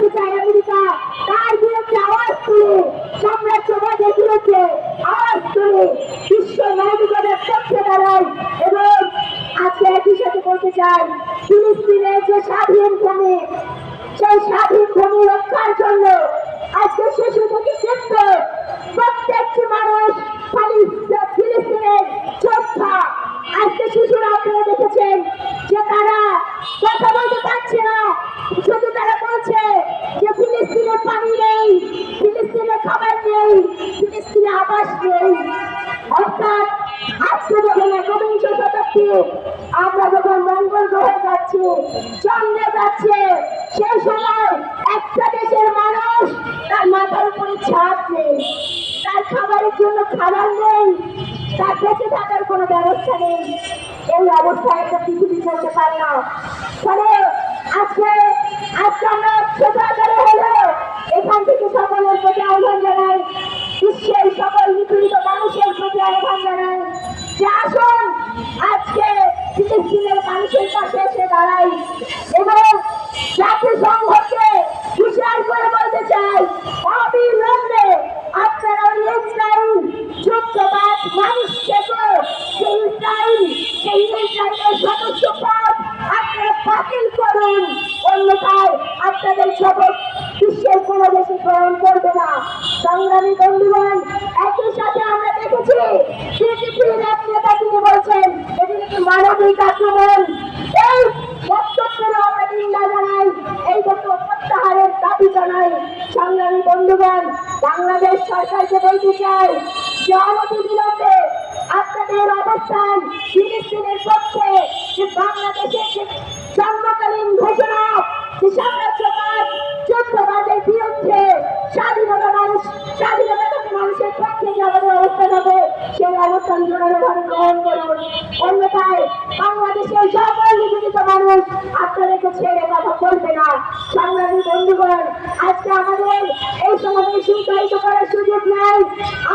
রাখতে চায় আমেরিকা, তার বিরুদ্ধে আওয়াজ তুলে। সাম্রাজ্যবাদের বিরুদ্ধে আওয়াজ তুলে। বিশ্ব মানবিকতার পক্ষে দাঁড়ায় এবং আজকে একই সাথে বলতে চাই, ফিলিস্তিনের যে স্বাধীন ভূমি, সেই স্বাধীন ভূমি রক্ষার জন্য আজকে শিশু থেকে সিদ্ধ মঙ্গল গ্রহে যাচ্ছি, চন্দ্রে যাচ্ছে। সেই সময় একটা দেশের মানুষ তার মাথার উপরে ছাদ নেই, তার খাবারের জন্য খাবার নেই, তার বেঁচে থাকার কোনো ব্যবস্থা নেই। এই অবস্থায় একটা পৃথিবী চলতে পারে না। ফলে আজকে আজকে আমরা ছোট আকারে হলেও এখান থেকে সকলের প্রতি আহ্বান জানাই বিশ্বের সকল নিপীড়িত মানুষের প্রতি আহ্বান জানাই যে আসুন আজকে ফিলিস্তিনের মানুষের পাশে এসে দাঁড়াই এবং জাতিসংঘকে হুঁশিয়ার করে বলতে চাই, অবিলম্বে আপনারা ওই ইসরায়েল যুদ্ধবাদ মানুষকে তো সেই ইসরায়েল সেই ইসরায়েলের সদস্য পদ আপনারা বাতিল করুন। অন্যথায় আপনাদের শপথ বিশ্বের কোনো দেশে গ্রহণ করবে না। সংগ্রামী বন্ধুগণ, একই সাথে আমরা দেখেছি বিজেপির এক নেতা তিনি বলছেন, এটি একটি মানবিক আক্রমণ। এই বক্তব্যের আমরা নিন্দা জানাই, এই বক্তব্য প্রত্যাহারের দাবি জানাই। সংগ্রামী বন্ধুগণ, বাংলাদেশ সরকারকে বলতে চাই যে অনতি বিলম্বে আপনাদের অবস্থান ফিলিস্তিনের পক্ষে যে বাংলাদেশের জন্মকালীন ঘোষণা, যে সাম্রাজ্যবাদ যুদ্ধবাদের স্বাধীনতা মানুষ, স্বাধীনতা মানুষের পক্ষে আমাদের অবস্থান হবে সেই অবস্থান জোরালোভাবে গ্রহণ করুন। অন্যথায় বাংলাদেশের সকল নিপীড়িত মানুষ আপনাদেরকে ছেড়ে কথা বলবে না। সংগ্রামী বন্ধুগণ, আজকে আমাদের এই সমাবেশ সংখ্যায়িত করার সুযোগ নাই।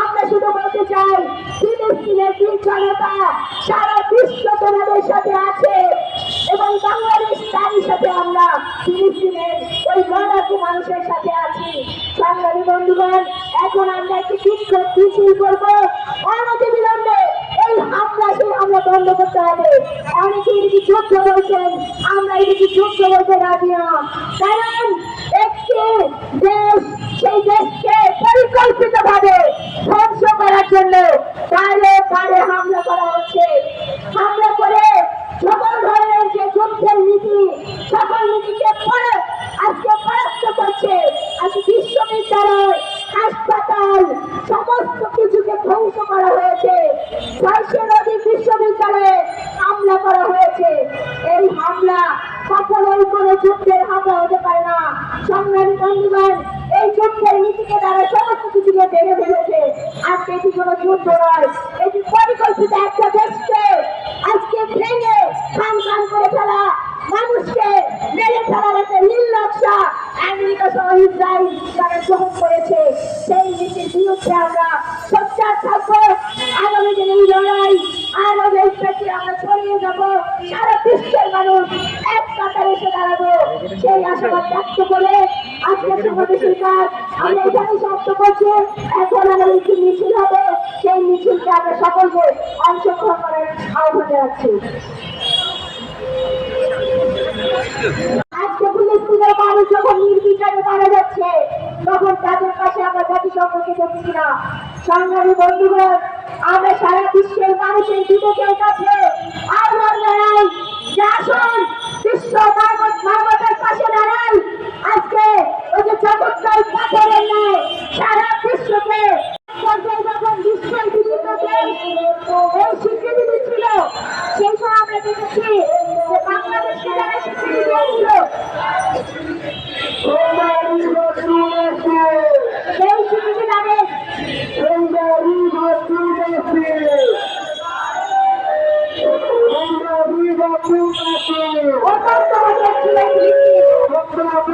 আমরা শুধু বলতে চাই, ফিলিস্তিনের জনতা সারা বিশ্ব তোমাদের সাথে আছে এবং বাংলাদেশ তারই সাথে আমরা ফিলিস্তিনের ওই লড়াকু মানুষের সাথে আছি। সংগ্রামী বন্ধুগণ, এখন আমরা একটি মিছিল করব অনতি বিলম্বে এই হামলা সেই হামলা বন্ধ করতে হবে অনেকে এদিকে যুদ্ধ বলছেন আমরা এদিকে যুদ্ধ বলতে রাজি না। কারণ একটি দেশ, সেই দেশকে পরিকল্পিত ভাবে ধ্বংস করার জন্য পারে পারে হামলা করা হচ্ছে। হামলা করে সকল ধরনের যে যুদ্ধের নীতি, সকল নীতিকে আজকে পরাস্ত করছে। আজকে বিশ্ববিদ্যালয় হাসপাতাল সমস্ত কিছুকে ধ্বংস করা হয়েছে। ছয়শের অধিক বিশ্ববিদ্যালয়ে হামলা করা হয়েছে। এই হামলা কখনোই কোনো যুদ্ধের হামলা হতে পারে না। সংগ্রামী বন্ধুগণ, এই যুদ্ধের নীতিকে তারা সমস্ত কিছুকে ভেঙে ফেলেছে। আজকে এটি কোনো যুদ্ধ নয় এটি পরিকল্পিত একটা দেশকে আজকে ভেঙে খান খান করে ফেলা মানুষকে মেরে ফেলার একটা নীল নকশা আমেরিকা সহ ইসরায়েল তারা গ্রহণ করেছে সেই নীতির বিরুদ্ধে আমরা সোচ্চার থাকব আগামী দিনে এই লড়াই আরও এই ক্ষেত্রে আমরা ছড়িয়ে যাব সারা বিশ্বের মানুষ এক কাতারে এসে দাঁড়াবো সেই আশাবাদ ব্যক্ত করে আজকে সমাবেশের কাজ আমরা এখানে সমাপ্ত করছি, এখন আমাদের একটি মিছিল হবে, সেই মিছিলকে আমরা সকলকে অংশগ্রহণ করার আহ্বান জানাচ্ছি। আজকে ফিলিস্তিনের মানুষ যখন নির্বিচারে মারা যাচ্ছে, তখন তাদের পাশে আমরা জাতিসংঘকে দেখছি না। সংগ্রামী বন্ধুগণ আমরা সারা বিশ্বের মানুষের বিবেকের কাছে আহ্বান জানাই, যে আসুন বিশ্ব মানব মানবতার পাশে দাঁড়াই আজকে ওই যে চমৎকার পাথরের ন্যায় সারা বিশ্বকে অত্যন্ত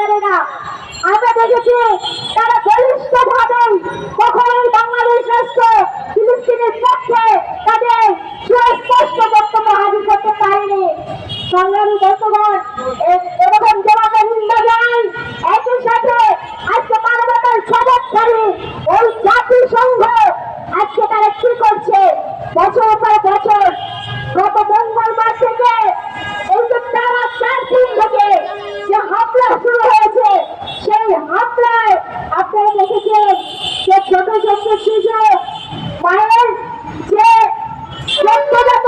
পারে না। আমরা দেখেছি তারা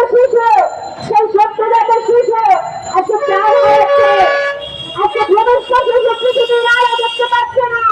সত্যজাত সেই সত্যজাত শিশু আজকে চার হয়েছে। আজকে ভবিষ্যৎ শিশু পৃথিবীর দেখতে পাচ্ছে না